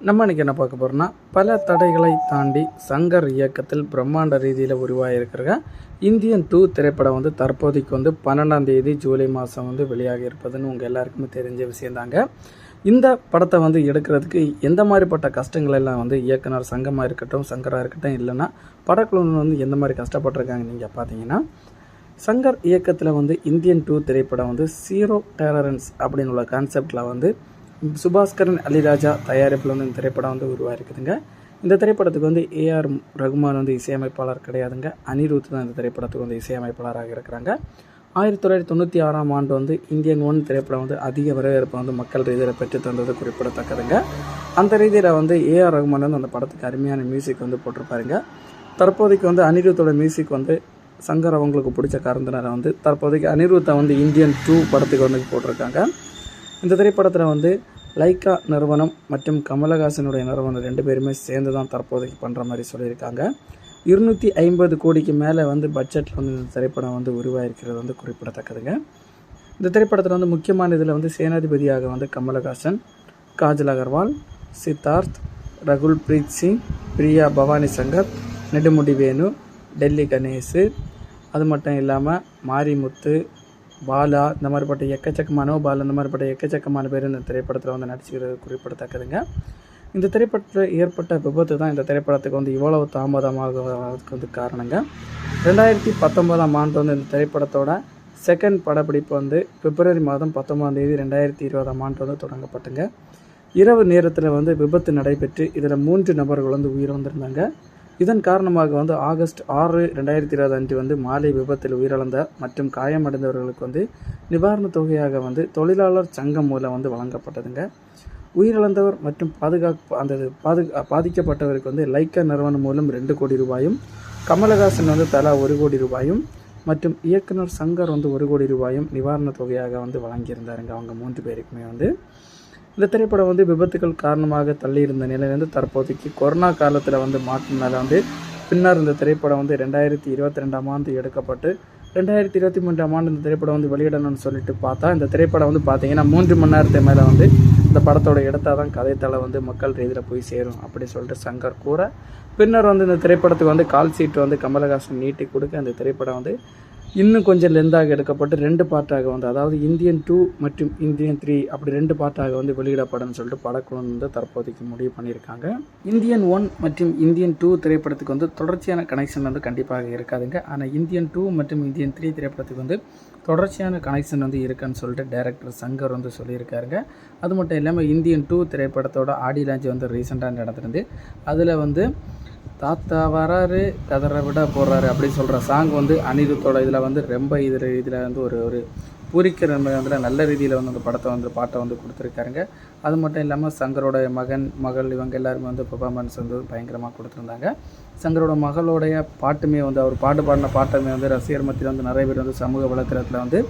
நம்ம இன்னைக்கு என்ன பார்க்க போகிறோம்னா பல தடைகளை தாண்டி சங்கர் இயக்கத்தில் பிரம்மாண்ட ரீதியில் உருவாகியிருக்கிற இந்தியன் டூ திரைப்படம் வந்து தற்போதைக்கு வந்து பன்னெண்டாம் தேதி ஜூலை மாதம் வந்து வெளியாகி இருப்பதுன்னு உங்கள் எல்லாருக்குமே தெரிஞ்ச விஷயந்தாங்க இந்த படத்தை வந்து எடுக்கிறதுக்கு எந்த மாதிரிப்பட்ட கஷ்டங்கள் எல்லாம் வந்து இயக்குனர் சங்கமாக இருக்கட்டும் சங்கராக இருக்கட்டும் இல்லைன்னா படக்குழு வந்து எந்த மாதிரி கஷ்டப்பட்டிருக்காங்க நீங்கள் பார்த்தீங்கன்னா சங்கர் இயக்கத்தில் வந்து இந்தியன் டூ திரைப்படம் வந்து ஜீரோ டேலரன்ஸ் அப்படின்னு உள்ள கான்செப்டில் வந்து சுபாஸ்கரன் அலிராஜா தயாரிப்பில் வந்து இந்த திரைப்படம் வந்து உருவாயிருக்குதுங்க. இந்த திரைப்படத்துக்கு வந்து ஏஆர் ரகுமான் வந்து இசையமைப்பாளர் கிடையாதுங்க. அனிருத் தான் இந்த திரைப்படத்துக்கு வந்து இசையமைப்பாளராக இருக்கிறாங்க. ஆயிரத்தி தொள்ளாயிரத்தி தொண்ணூற்றி ஆறாம் ஆண்டு வந்து இந்தியன் ஒன் திரைப்படம் வந்து அதிக வரவேற்பை வந்து மக்கள் ரீதியில் பெற்று தந்தது குறிப்பிடத்தக்கதுங்க. அந்த ரீதியில் வந்து ஏஆர் ரகுமான் வந்து அந்த படத்துக்கு அருமையான மியூசிக் வந்து போட்டிருப்பாருங்க. தற்போதைக்கு வந்து அனிருத்தோட மியூசிக் வந்து சங்கர் அவங்களுக்கு பிடிச்ச கருந்தினரை வந்து தற்போதைக்கு அனிருத்தை வந்து இந்தியன் டூ படத்துக்கு வந்து போட்டிருக்காங்க. இந்த திரைப்படத்தில் வந்து லைக்கா நிறுவனம் மற்றும் கமலஹாசனுடைய நிறுவனம் ரெண்டு பேருமே சேர்ந்து தான் தற்போதைக்கு பண்ணுற மாதிரி சொல்லியிருக்காங்க. இருநூற்றி ஐம்பது கோடிக்கு மேலே வந்து பட்ஜெட்டில் வந்து இந்த திரைப்படம் வந்து உருவாயிருக்கிறது வந்து குறிப்பிடத்தக்கதுங்க. இந்த திரைப்படத்தில் வந்து முக்கியமான இதில் வந்து சேனாதிபதியாக வந்து கமலஹாசன் காஜல் அகர்வால் சித்தார்த் ரகுல் பிரீத் சிங் பிரியா பவானி சங்கர் நெடுமுடி வேணு டெல்லி கணேஷ் அது மட்டும் இல்லாமல் மாரிமுத்து பாலா இந்த மாதிரிப்பட்ட எக்கச்சக்கமானோ பாலா இந்த மாதிரிப்பட்ட எக்கச்சக்கமான பேர் இந்த திரைப்படத்தில் வந்து நடிச்சுக்கிறது குறிப்பிடத்தக்கதுங்க. இந்த திரைப்படத்தில் ஏற்பட்ட விபத்து தான் இந்த திரைப்படத்துக்கு வந்து இவ்வளவு தாமதமாக வந்து காரணங்க. ரெண்டாயிரத்தி பத்தொன்பதாம் ஆண்டு வந்து இந்த திரைப்படத்தோட செகண்ட் படப்பிடிப்பு வந்து பிப்ரவரி மாதம் பத்தொன்பதாம் தேதி ரெண்டாயிரத்தி இருபதாம் ஆண்டு வந்து தொடங்கப்பட்டுங்க இரவு நேரத்தில் வந்து விபத்து நடைபெற்று இதில் மூன்று நபர்கள் வந்து உயிர் வந்திருந்தாங்க இதன் காரணமாக வந்து ஆகஸ்ட் ஆறு ரெண்டாயிரத்தி இருபது அன்று வந்து மாலை விபத்தில் உயிரிழந்த மற்றும் காயமடைந்தவர்களுக்கு வந்து நிவாரணத் தொகையாக வந்து தொழிலாளர் சங்கம் மூலம் வந்து வழங்கப்பட்டதுங்க. உயிரிழந்தவர் மற்றும் பாதுகாப்பு அந்த பாது பாதிக்கப்பட்டவருக்கு வந்து லைக்கா நிறுவனம் மூலம் ரெண்டு கோடி ரூபாயும் கமலஹாசன் வந்து தலா ஒரு கோடி ரூபாயும் மற்றும் இயக்குனர் சங்கர் வந்து ஒரு கோடி ரூபாயும் நிவாரணத் தொகையாக வந்து வழங்கியிருந்தாருங்க. அவங்க மூன்று பேருக்குமே வந்து இந்த திரைப்படம் வந்து விபத்துகள் காரணமாக தள்ளியிருந்த நிலையிலேருந்து தற்போதைக்கு கொரோனா காலத்தில் வந்து மாற்றினால வந்து பின்னர் இந்த திரைப்படம் வந்து ரெண்டாயிரத்தி இருபத்தி ரெண்டாம் ஆண்டு எடுக்கப்பட்டு ரெண்டாயிரத்தி இருபத்தி மூன்றாம் ஆண்டு இந்த திரைப்படம் வந்து வெளியிடணும்னு சொல்லிட்டு பார்த்தா இந்த திரைப்படம் வந்து பார்த்தீங்கன்னா மூன்று மணி நேரத்து மேலே வந்து இந்த படத்தோட எடுத்தால் தான் கதைத்தலை வந்து மக்கள் ரீதியில் போய் சேரும் அப்படி சொல்லிட்டு சங்கர் கூற. பின்னர் வந்து இந்த திரைப்படத்துக்கு வந்து கால் சீட்டு வந்து கமலஹாசன் நீட்டி கொடுக்க அந்த திரைப்படம் வந்து இன்னும் கொஞ்சம் லெந்தாக எடுக்கப்பட்டு ரெண்டு பார்ட்டாக வந்து அதாவது இந்தியன் டூ மற்றும் இந்தியன் த்ரீ அப்படி ரெண்டு பார்ட்டாக வந்து வெளியிடப்படும் சொல்லிட்டு படக்குழு வந்து தற்போதைக்கு முடிவு பண்ணியிருக்காங்க. இந்தியன் ஒன் மற்றும் இந்தியன் டூ திரைப்படத்துக்கு வந்து தொடர்ச்சியான கனெக்ஷன் வந்து கண்டிப்பாக இருக்காதுங்க. ஆனால் இந்தியன் டூ மற்றும் இந்தியன் த்ரீ திரைப்படத்துக்கு வந்து தொடர்ச்சியான கனெக்ஷன் வந்து இருக்குன்னு சொல்லிட்டு டேரக்டர் சங்கர் வந்து சொல்லியிருக்காருங்க. அது மட்டும் இல்லாமல் இந்தியன் டூ திரைப்படத்தோட ஆடி லான்ச் வந்து ரீசெண்டாக நடந்திருந்து அதில் வந்து தாத்தா வராரு கதரை விட போடுறாரு அப்படின்னு சொல்கிற சாங் வந்து அனிருத்தோட இதில் வந்து ரொம்ப இதில் இதில் வந்து ஒரு ஒரு பூரிக்கிற வந்து நல்ல ரீதியில் வந்து அந்த படத்தை வந்து பாட்டை வந்து கொடுத்துருக்காருங்க. அது மட்டும் இல்லாமல் சங்கரோட மகன் மகள் இவங்க எல்லாருமே வந்து பெர்ஃபார்மன்ஸ் வந்து பயங்கரமாக கொடுத்துருந்தாங்க. சங்கரோட மகளுடைய பாட்டுமே வந்து அவர் பாட்டு பாடின பாட்டுமே வந்து ரசிகர் மத்தியில் வந்து நிறைய பேர் வந்து சமூக வலைத்தளத்தில் வந்து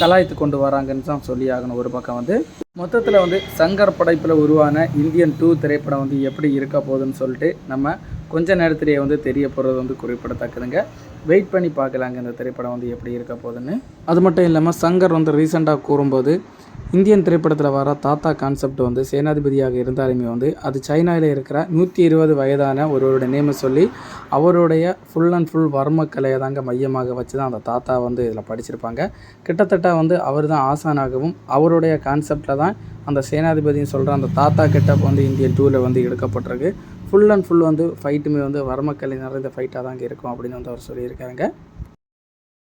கலாய்த்து கொண்டு வராங்கன்னு தான் சொல்லி ஆகணும் ஒரு பக்கம் வந்து. மொத்தத்தில் வந்து சங்கர் படைப்பில் உருவான இந்தியன் டூ திரைப்படம் வந்து எப்படி இருக்க போகுதுன்னு சொல்லிட்டு நம்ம கொஞ்ச நேரத்திலேயே வந்து தெரிய போகிறது வந்து குறிப்பிடத்தக்கதுங்க. வெயிட் பண்ணி பார்க்கலாங்க இந்த திரைப்படம் வந்து எப்படி இருக்க போகுதுன்னு. அது மட்டும் இல்லாமல் சங்கர் வந்து ரீசெண்டாக கூறும்போது இந்தியன் திரைப்படத்தில் வர தாத்தா கான்செப்ட் வந்து சேனாதிபதியாக இருந்தாலுமே வந்து அது சைனாவில் இருக்கிற நூற்றி இருபது வயதான ஒருவருடைய நேமை சொல்லி அவருடைய ஃபுல் அண்ட் ஃபுல் வர்ம கலையை தாங்க மையமாக வச்சு தான் அந்த தாத்தா வந்து இதில் படிச்சிருப்பாங்க. கிட்டத்தட்ட வந்து அவர் தான் ஆசானாகவும் அவருடைய கான்செப்டில் தான் அந்த சேனாதிபதினு சொல்கிற அந்த தாத்தா கெட்டப் வந்து இந்தியன் டூவில் வந்து எடுக்கப்பட்டிருக்கு. ஃபுல் அண்ட் ஃபுல் வந்து ஃபைட்டுமே வந்து வர்மக்கலை நிறைந்த ஃபைட்டாக தாங்க இருக்கும் அப்படின்னு வந்து அவர் சொல்லியிருக்காருங்க.